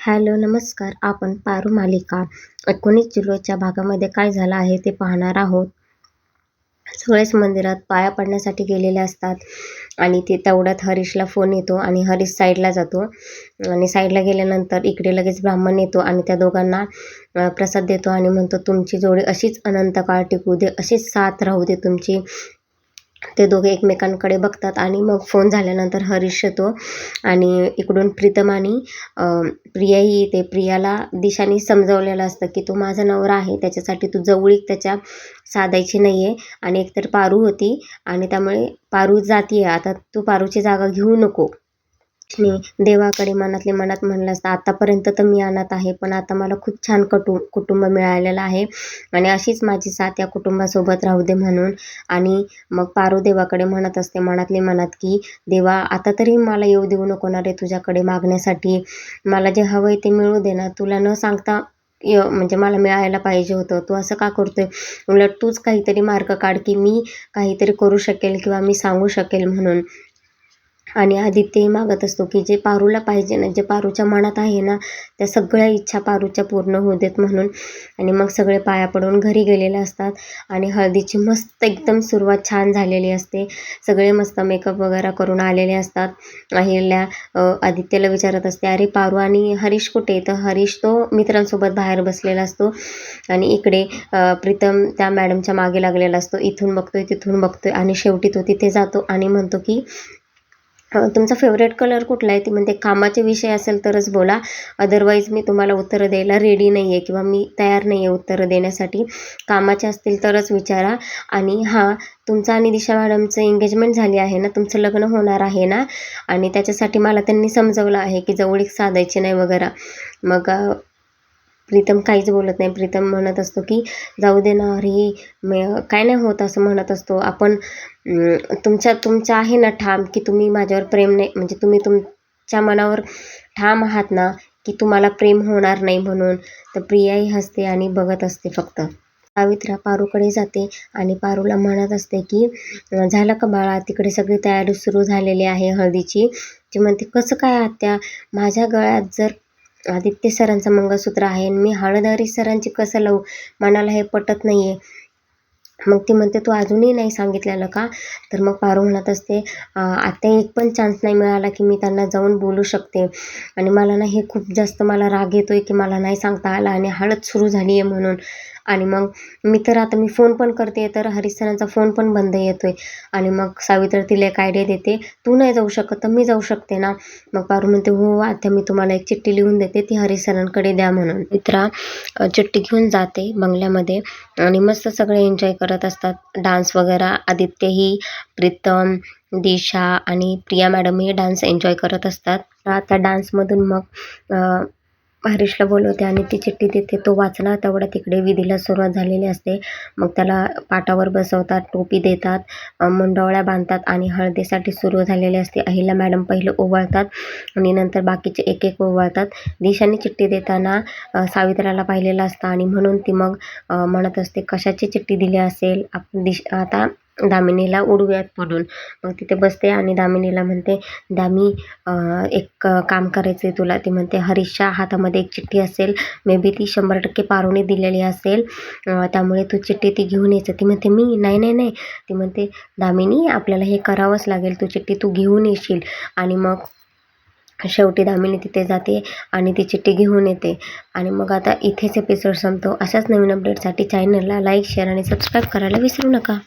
Hello नमस्कार. आपण पारू मालिका. एकोणीस जुलैच्या भागामध्ये काय झालं आहे ते पाहणार आहोत. सगळेच मंदिरात पाया पडण्यासाठी गेलेले असतात आणि ते तेवढ्यात हरीशला फोन येतो आणि हरीश साईडला जातो. आणि साईडला गेल्यानंतर इकडे लगेच ब्राह्मण येतो आणि त्या दोघांना प्रसाद देतो आणि म्हणतो तुमची जोडी अशीच अनंत काळ टिकू दे अशीच साथ राहू दे तुमची. ते दोघे एकमेकांकडे बघतात आणि मग फोन झाल्यानंतर हरीश येतो आणि इकडून प्रीतम आणि प्रियाही येते. प्रियाला दिशाने समजवलेलं असतं की तो माझा नवरा आहे त्याच्यासाठी तू जवळीक त्याच्या साधायची नाही आहे आणि एकतर पारू होती आणि त्यामुळे पारू जाती आहे आता तू पारूची जागा घेऊ नको. ने देवाकडे मनातले मनात म्हणलं असतं आतापर्यंत तर मी आणत आहे पण आता मला खूप छान कटु कुटुंब मिळालेलं आहे. आणि अशीच माझी साथ या कुटुंबासोबत राहू दे म्हणून. आणि मग पारू देवाकडे म्हणत असते मनातले मनात की देवा आता तरी मला येऊ देऊ नको ना रे तुझ्याकडे मागण्यासाठी. मला जे हवं आहे ते मिळू दे ना. तुला न सांगता य म्हणजे मला मिळायला पाहिजे होतं. तू असं का करतोय? उलट तूच काहीतरी मार्ग काढ की मी काहीतरी करू शकेल किंवा मी सांगू शकेल म्हणून. आणि आदित्यही मागत असतो की जे पारूला पाहिजे ना जे पारूच्या मनात आहे ना त्या सगळ्या इच्छा पारूच्या पूर्ण होऊ देत म्हणून. आणि मग सगळे पाया पडून घरी गेलेले असतात आणि हळदीची मस्त एकदम सुरुवात छान झालेली असते. सगळे मस्त मेकअप वगैरे करून आलेले असतात. अहिल्या आदित्यला विचारत असते अरे पारू आणि हरीश कुठे? तर हरीश तो मित्रांसोबत बाहेर बसलेला असतो. आणि इकडे प्रीतम त्या मॅडमच्या मागे लागलेला असतो. इथून बघतोय तिथून बघतोय आणि शेवटी तो तिथे जातो आणि म्हणतो की तुमचा फेवरेट कलर कुठला आहे? ती म्हणते कामाचे विषय असेल तरच बोला. अदरवाईज मी तुम्हाला उत्तरं द्यायला रेडी नाही आहे किंवा मी तयार नाही आहे उत्तरं देण्यासाठी. कामाचे असतील तरच विचारा. आणि हां तुमचं आणि दिशा मॅडमचं एंगेजमेंट झाली आहे ना तुमचं लग्न होणार आहे ना? आणि त्याच्यासाठी मला त्यांनी समजवलं आहे की जवळीक साधायची नाही वगैरे. मग प्रीतम काहीच बोलत नाही. प्रीतम म्हणत असतो की जाऊ दे ना अरे काय नाही होत असं म्हणत असतो. आपण तुमच्या तुमचं आहे ना ठाम की तुम्ही माझ्यावर प्रेम नाही म्हणजे तुम्ही तुमच्या मनावर ठाम आहात ना की तुम्हाला प्रेम होणार नाही म्हणून. तर प्रियाही हसते आणि बघत असते फक्त. सावित्रा पारूकडे जाते आणि पारूला म्हणत असते की झालं का बाळा तिकडे सगळी तयारी सुरू झालेली आहे हळदीची? ती म्हणते कसं काय आत्या माझ्या गळ्यात जर आदित्य सरांचं मंगळसूत्र आहे आणि मी हळदहरी सरांची कसं लावू? मनाला हे पटत नाही आहे मग ती म्हणते तू अजूनही नाही सांगितलेलं का? तर मग पारू म्हणत असते आता एक पण चान्स नाही मिळाला की मी त्यांना जाऊन बोलू शकते. आणि मला ना हे खूप जास्त मला राग येतो आहे की मला नाही सांगता आला आणि हळद सुरू झाली आहे म्हणून. आणि मग मी तर आता मी फोन पण करते तर हरीश सरांचा फोन पण बंद येतो आहे आणि मग सावित्र तिला एक आयडिया देते तू नाही जाऊ शकत तर मी जाऊ शकते ना? मग पारू म्हणते हो आता मी तुम्हाला एक चिठ्ठी लिहून देते ती हरीश सरांकडे द्या म्हणून. मित्रा चिठ्ठी घेऊन जाते बंगल्यामध्ये आणि मस्त सगळे एन्जॉय करत असतात. डान्स वगैरे आदित्यही प्रीतम दिशा आणि प्रिया मॅडम हे डान्स एन्जॉय करत असतात. त्या डान्समधून मग हरीशला बोलवते आणि ती चिठ्ठी देते. तो वाचला तेवढा तिकडे विधीला सुरुवात झालेली असते. मग त्याला पाटावर बसवतात टोपी देतात मंडवळ्या बांधतात आणि हळदीसाठी सुरू झालेली असते. अहिल्या मॅडम पहिले ओवाळतात आणि नंतर बाकीचे एक एक ओवाळतात. दिशाने चिठ्ठी देताना सावित्राला पाहिलेलं असतं आणि म्हणून ती मग म्हणत असते कशाची चिठ्ठी दिली असेल? आपण दिश आता दामिनीला उडूयात पडून मग तिथे बसते आणि दामिनीला म्हणते दामी एक काम करायचं आहे तुला. ती म्हणते हरीशच्या हातामध्ये एक चिठ्ठी असेल. मे बी ती शंभर टक्के पारुणी दिलेली असेल. त्यामुळे तू चिठ्ठी ती घेऊन यायचं ती म्हणते मी? नाही नाही नाही. ती म्हणते दामिनी आपल्याला हे करावंच लागेल. तू चिठ्ठी तू घेऊन येशील. आणि मग शेवटी दामिनी तिथे जाते आणि ती चिठ्ठी घेऊन येते. आणि मग आता इथेच एपिसोड संपतो. अशाच नवीन अपडेटसाठी चॅनलला लाईक शेअर आणि सबस्क्राईब करायला विसरू नका.